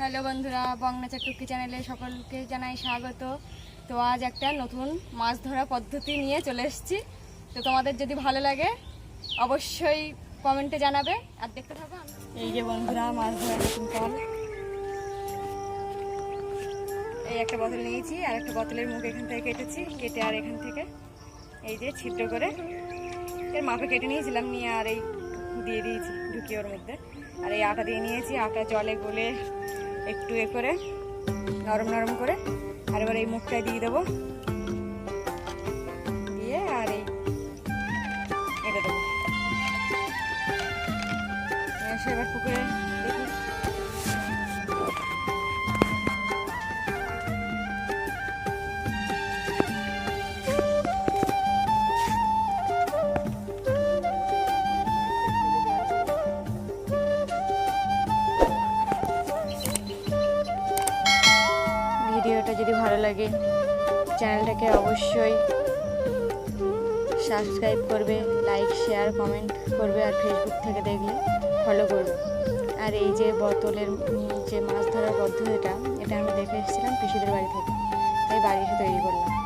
Hello বন্ধুরা বংনাচার টুকি চ্যানেলে সকলকে জানাই স্বাগত। তো আজ একটা নতুন মাছ ধরা পদ্ধতি নিয়ে চলে এসেছি। তো তোমাদের যদি ভালো লাগে, অবশ্যই কমেন্টে জানাবে। আর দেখতে থাকো এই যে বন্ধুরা, মাছ ধরা নতুন কল এই একটা বোতল নিয়েছি, আর একটা বোতলের মুখ এখান থেকে কেটেছি, কেটে আর এখান থেকে এই যে ছিদ্র করে এর মাপে কেটে নিয়েছিলাম, নিয়ে আর এই দিয়ে দিয়েছি ঢুকিয়ে ওর মধ্যে। আর এই আটা দিয়ে নিয়েছি, আটা জলে গলে একটু এ করে নরম নরম করে আর এবার এই মুখটায় দিয়ে দেবো। লাগে চ্যানেলটাকে অবশ্যই সাবস্ক্রাইব করবে লাইক শেয়ার কমেন্ট করবে আর ফেসবুক থেকে দেখলে ফলো করবে। আর এই যে বোতলের, যে মাছ ধরার পদ্ধতিটা, এটা আমি দেখে এসেছিলাম পিসিদের বাড়ি থেকে। তাই বাড়ি এসে তৈরি করলাম।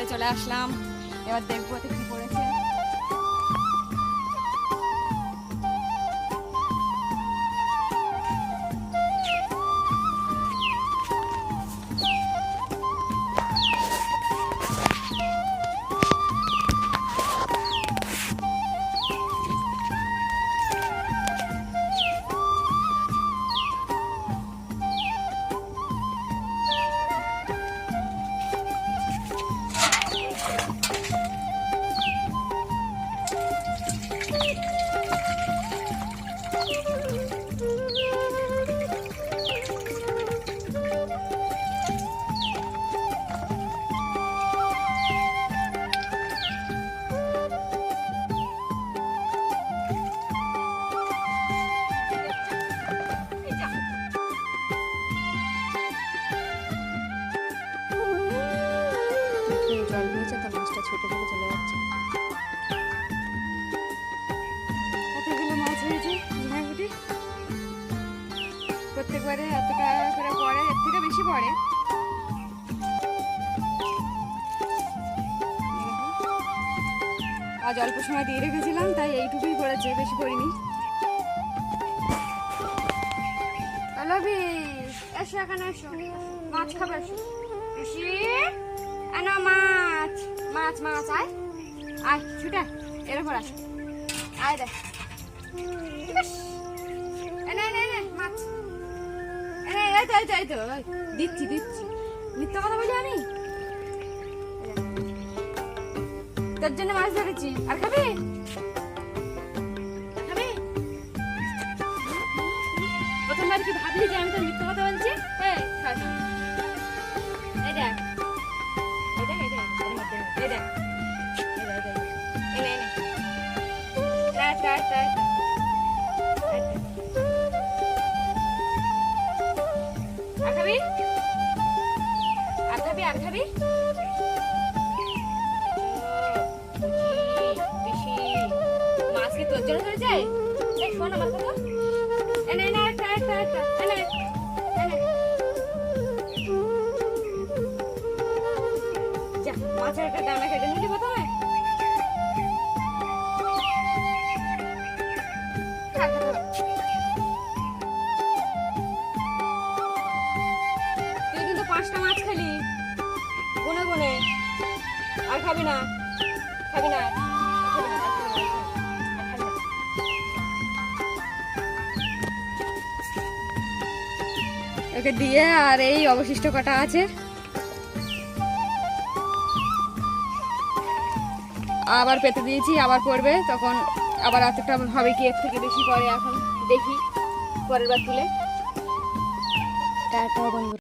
ঘরে চলে আসলাম। এবার দেখব প্রত্যেকবারে এতটা করে পড়ে, এর থেকে বেশি পড়ে। আজ অল্প সময় দিয়ে রেখেছিলাম, তাই এইটুকুই পড়েছে, বেশি পড়িনি। লবি এসো এখানে এসো। মাছ খাবে, এসো। আনো মাছ। মাছ মাছ, আয়। আয়, ছুটে। এর উপর আস আয় দেখ। এনে এনে মাছ। এই তো তো তো আমি তোর জন্য মাছ ধরেছি। আর খাবি? খাবি? প্রথমবার কি ভাবলি যে আমি তোর মিথ্যা কথা বলছি? হ্যাঁ এনে একটা একটা একটা। এনে। তুই কিন্তু পাঁচটা মাছ খেলি। গুনে গুনে। আর খাবি না। খাবি না, ওকে দিয়ে আর এই অবশিষ্ট কটা আছে। আবার পেতে দিয়েছি, আবার পড়বে, তখন আবার এতটা হবে কি এর থেকে বেশি পরে এখন, দেখি, পরের বার তুলে। বন্ধু